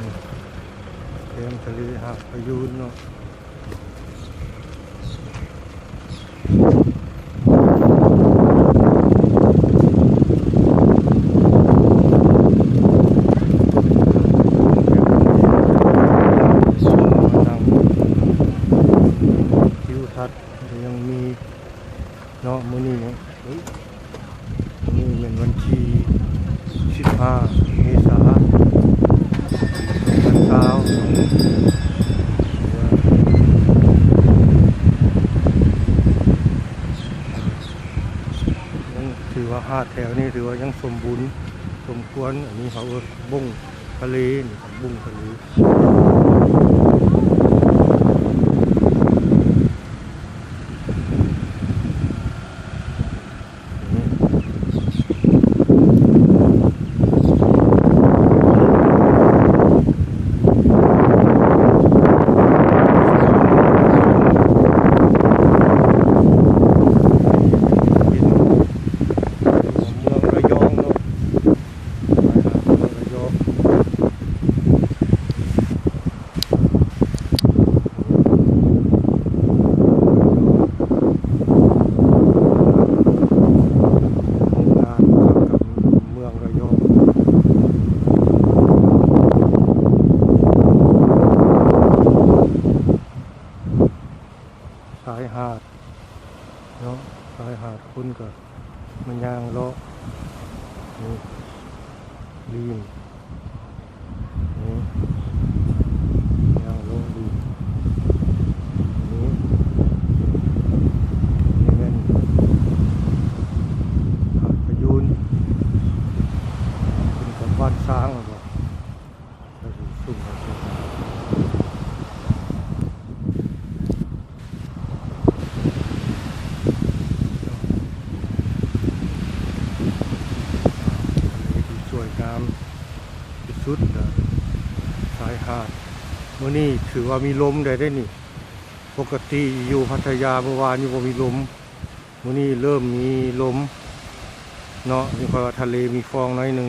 นเต็มทะเลหาดพยูนเนาะัดยังมีเนาะมือนี้นี่เป็นวันที่15เมษา ถือว่าหาดแถวนี้ถือว่ายังสมบูรณ์สมควร อันนี้เขาบุ้งทะเลนี่บุ้งทะเล เมืองระยองเนาะไปหาเมืองระยองโรงงานกับเมืองระยองสาย หาดเนาะชายหาดคุณก็มันยางเลาะนี่ลีนยางลงลีนนี่นี่เป็นหาดประยูนเป็นกับบ้านช้างหรือเปล่าเราสิสุ่มเราสิที่สวย งามที่สุดนะชายหาดเมื่อนี้ถือว่ามีลมได้ได้นี่ ปกติอยู่พัทยาเมื่อวานนี่บ่มีลมเมื่อนี้เริ่มมีลมเนาะมีคอยว่าทะเลมีฟองน้อยหนึ่ง